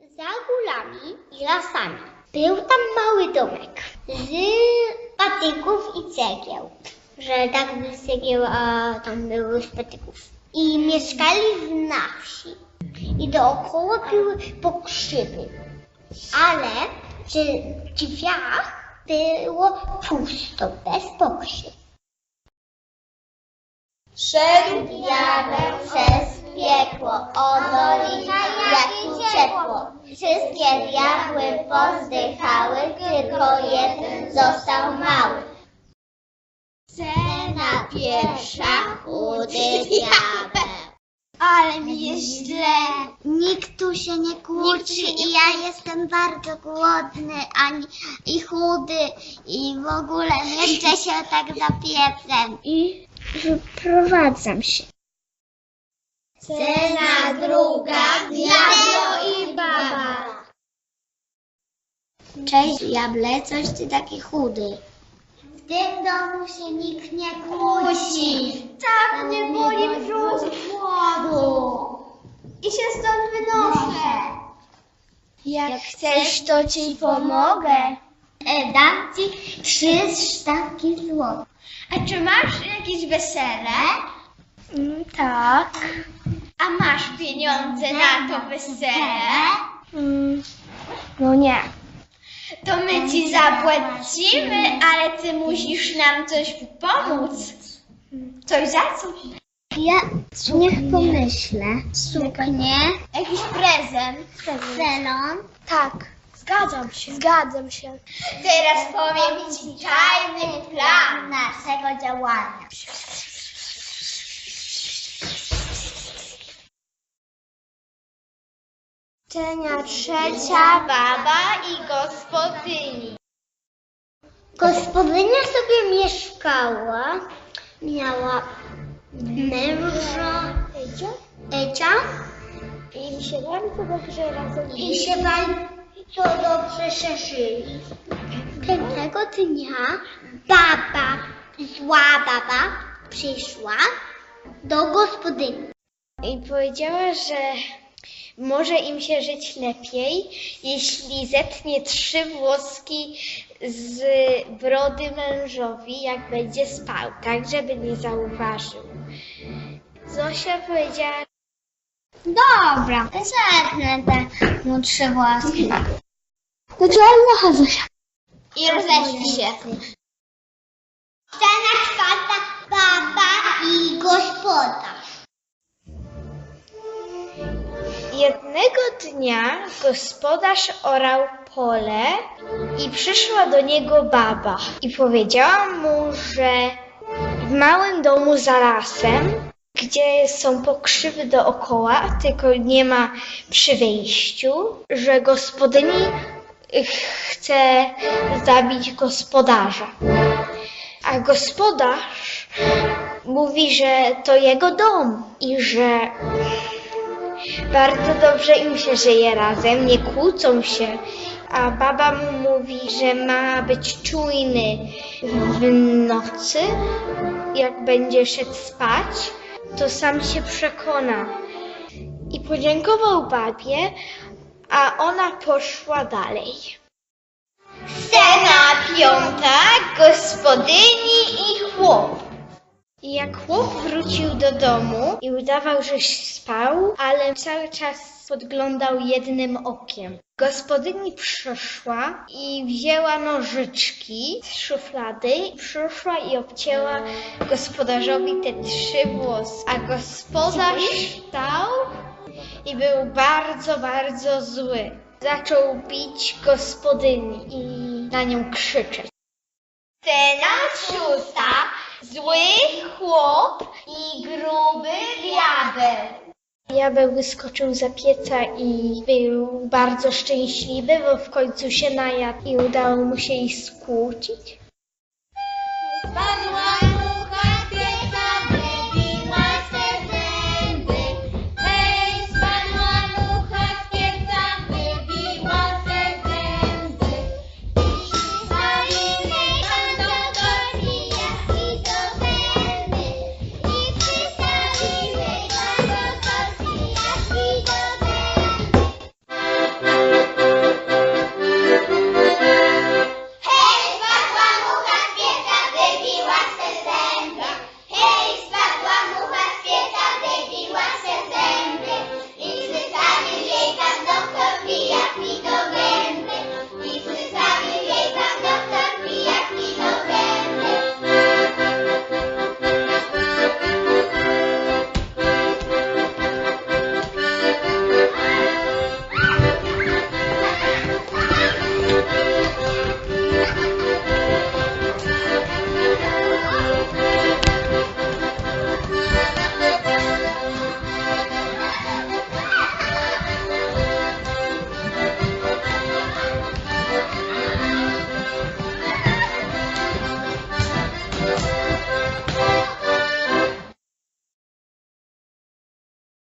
Za górami i lasami był tam mały domek z patyków i cegieł. Że tak by z cegieł, a tam były z patyków. I mieszkali na wsi. I dookoła były pokrzywy. Ale przy drzwiach było pusto, bez pokrzyw. Szedł diabeł przez piekło, odolina jak uciekło. Wszystkie diabły pozdychały, tylko jeden został mały. Cena pierwsza, chudy diabeł. Ale mi jest źle. Nikt tu się nie kłóci i ja jestem bardzo głodny ani, i chudy i w ogóle mieszczę się tak za piecem. I wyprowadzam się. Cena druga, diablo i baba. Cześć diable, coś ty taki chudy. W tym domu się nikt nie kłóci. Tak mnie boli brzuch głodu. I się stąd wynoszę. Jak chcesz, to ci pomogę. E, dam ci trzy sztabki złota. A czy masz jakieś wesele? Mm, tak. A masz pieniądze na to wesele? Mm, no nie. To my ci zapłacimy, ale ty musisz nam coś pomóc. Coś za coś. Ja niech pomyślę. Suknię. Jakiś prezent. Selon. Tak. Zgadzam się. Zgadzam się. Teraz powiem ci tajny plan naszego działania. Scena trzecia, baba i gospodyni. Gospodynia sobie mieszkała, miała męża Edzia i im się bardzo dobrze razem i się bardzo dobrze się żyli. Pewnego dnia baba, zła baba, przyszła do gospodyni i powiedziała, że może im się żyć lepiej, jeśli zetnie trzy włoski z brody mężowi, jak będzie spał, tak żeby nie zauważył. Zosia powiedziała, dobra, zetnę te mu trzy włoski. No to Zosia. I rozeszli się. Scena czwarta, baba i gospodarz. Jednego dnia gospodarz orał pole i przyszła do niego baba i powiedziała mu, że w małym domu za lasem, gdzie są pokrzywy dookoła, tylko nie ma przy wejściu, że gospodyni chce zabić gospodarza. A gospodarz mówi, że to jego dom i że bardzo dobrze im się żyje razem, nie kłócą się, a baba mu mówi, że ma być czujny w nocy, jak będzie szedł spać, to sam się przekona. I podziękował babie, a ona poszła dalej. Scena piąta, gospodyni i chłop. Jak chłop wrócił do domu i udawał, że spał, ale cały czas podglądał jednym okiem. Gospodyni przyszła i wzięła nożyczki z szuflady, przyszła i obcięła gospodarzowi te trzy włosy. A gospodarz stał i był bardzo, bardzo zły. Zaczął bić gospodyni i na nią krzyczeć. Scena szósta. Zły chłop i gruby diabeł. Diabeł wyskoczył za pieca i był bardzo szczęśliwy, bo w końcu się najadł i udało mu się ich skłócić. Spadła!